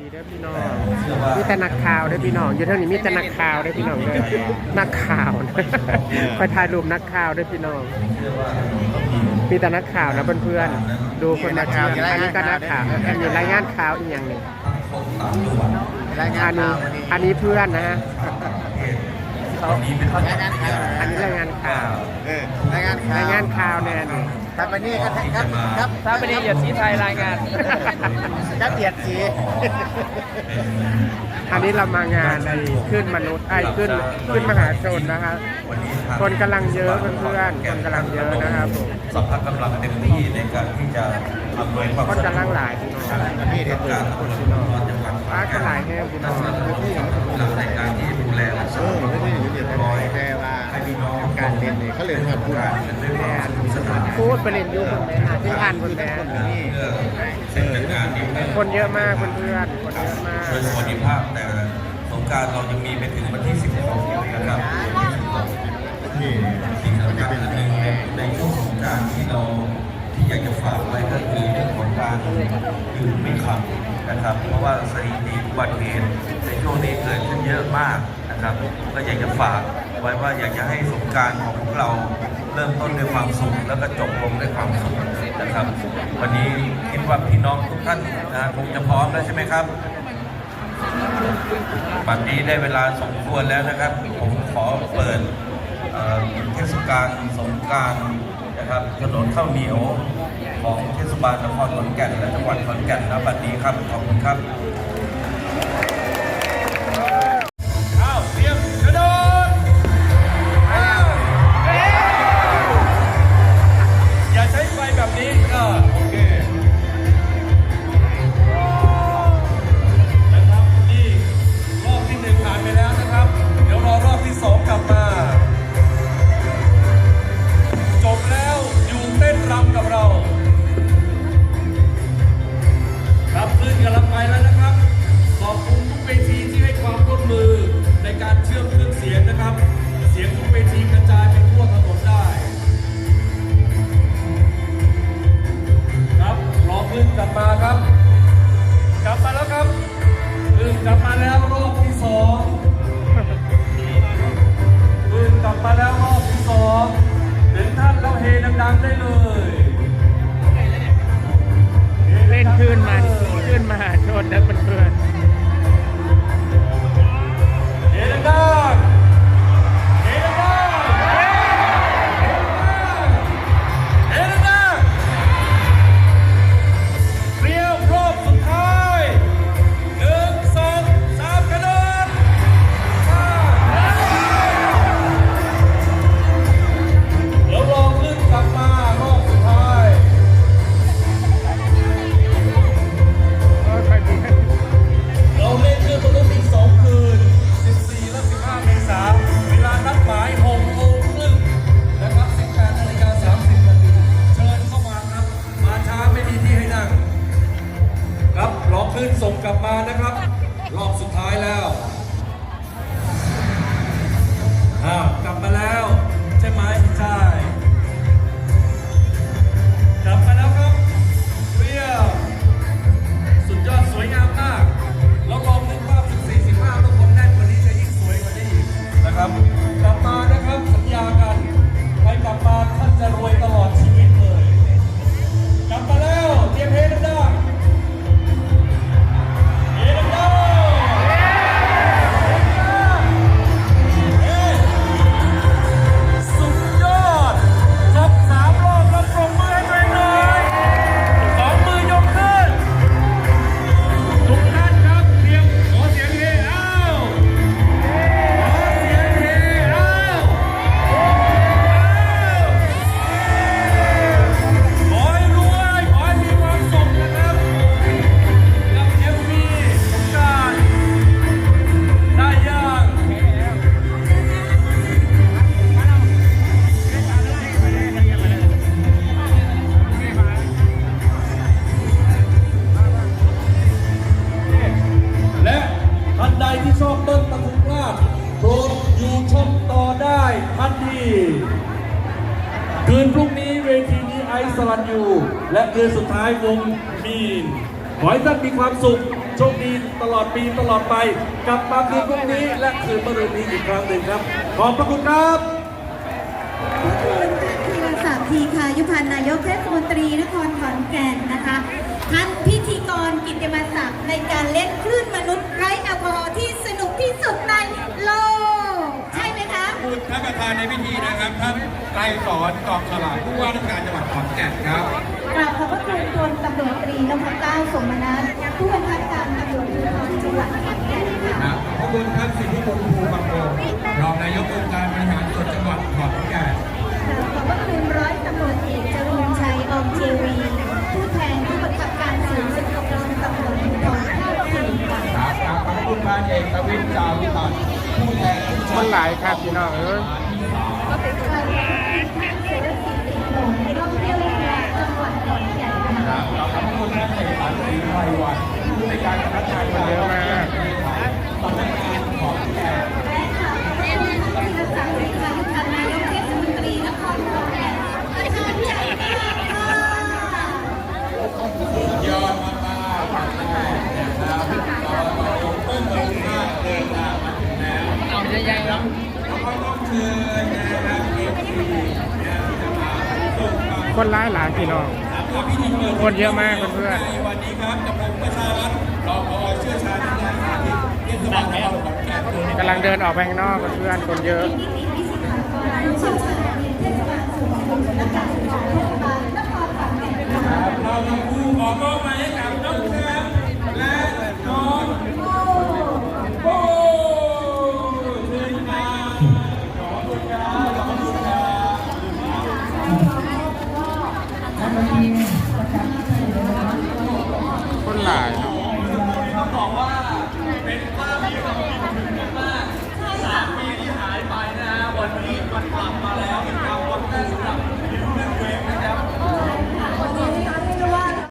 ดีเด้อพี่น้องมีแต่นักข่าวเด้อพี่น้อง อยู่เท่านี้มีแต่นักข่าวเด้อพี่น้องเด้อนักข่าวนะไปถ่ายรูปนักข่าวเด้อพี่น้อง มีแต่นักข่าวนะเพื่อนๆ ดูคนนักข่าวอันนี้ก็นักข่าวอันนี้รายงานข่าวอีกอย่างหนึ่งรายงาอันนนี้ข่าววันนี้ อันนี้เพื่อนนะฮะ รายงานข่าวอันนี้รายงานข่าวเออรายงานข่าวรายงานข่าวแน่นครับวันนี้ก็ครับครับถ้าไม่ได้เหยียดสีไทยรายงานครับเหยียดสีอันนี้เรามางานในขึ้นมนุษย์ไอ้ขึ้นขึ้นมหาชนนะคะคนกำลังเยอะเพื่อนๆคนกำลังเยอะนะครับผมสัพพะกำลังเต็มที่ในการที่จะอำนวยความคนสะดวกำลักงหลายพี่น้องวันนี้เด็ดการคนพี่น้องป้าก็หลายแห้งพี่น้องในกา พูดแม่พูดไปเรียนอยูคนแม่ที่อ่านคนแม่นี่เส้นจัดการนี้เพื่อคนเยอะมากเพื่อนๆคนเยอะมากโดยสวัสดิภาพแต่สงกรารเรายังมีไปถึงวันที่ 16 นะครับนี่สิ่งสำคัญอันหนึ่งในในช่วงสงกรารที่เราที่อยากจะฝากไว้ก็คือเรื่องของการดื่มไม่ขับนะครับ เพราะว่าสถิติอุบัติเหตุในช่วงนี้เกิดขึ้นเยอะมากนะครับ ก็อยากจะฝากไว้ว่าอยากจะให้สงกรารของพวกเรา เริ่มต้นด้วยความสุขแล้วก็จบลงด้วยความสุขนะครับ วันนี้คิดว่าพี่น้องทุกท่านนะคงจะพร้อมแล้วใช่ไหมครับบัดนี้ได้เวลาสมควรแล้วนะครับ ผมขอเปิดเเทศกาลสงการนะครับถนนข้าวเหนียวของเทศบาลนครขอนแก่นและจังหวัดขอนแก่นณบัดนี้ครับขอบคุณครับ แล้วเฮดังๆได้เลย ครับรอคลื่นส่งกลับมานะครับ รอบสุดท้ายแล้ว รุ่งนี้เวทีนี้ไอซ์สลันยูและคืนสุดท้ายวงมีนขอให้ท่านมีความสุขโชคดีตลอดปีตลอดไปกลับมาคืนพรุ่งนี้และคืนมะรืนนี้อีกครั้งหนึ่งครับ ขอบพระคุณครับขอบคุณท่านธีรศักดิ์ทีคายุพันธ์นายกเทศมนตรีนครขอนแก่นนะคะท่านพิธีกรกิตติมศักดิ์ในการเล่นคลื่นมนุษย์ไร้แอลกอฮอล์ที่สนุกที่สุดในโลก ใช่ไหมคะ คุณท่าน ประธานในพิธีนะครับท่านไกรสอนกองฉลาดผู้ว่าราชการจังหวัดขอนแก่นครับกราบขอบพระคุณพลตำรวจตรีนพเก้าสมนัสผู้บัญชาการตำรวจภูธรจังหวัดขอนแก่นค่ะครับขอบคุณท่านสิทธิพงศ์ภูบังโงรองนายกองค์การบริหารส่วนจังหวัดขอน เลยการคณะทำงานเยอะมากสำนักงานขอนแก่นและค่ะขอบคุณท่านธีรศักดิ์ริขายุทธนายกเทศมนตรีนครขอนแกประธานใหญ่ค่ะยอดมากๆนะครับเราเราเพิ่มเติมมากเดินทางมาถึงแล้อาใหญ่ๆแล้ว เราก็ต้องเชิญนะครับเอฟซีนะครับจะมาส่งความคนร้ายหลายพี่น้อง คนเยอะมากเพื่อนๆในวันนี้ครับกับผมประชารัฐรองผอเชี่ยวชาญด้านสาธิตเทศบาลนครขอนแก่นกำลังเดินออกไปข้างนอกเพื่อนๆคนเยอะนิติวิสิทธิ์ผู้เชี่ยวชาญเทศบาลสูงสุดและการศึกษาเทศบาลนครขอนแก่นค่ะเราทั้งคู่ขอมอบหมายให้กับ บอกว่าเป็นภาพที่เราคิดถึงมากสามปีที่หายไปนะฮะวันนี้มันกลับมาแล้วนะครับ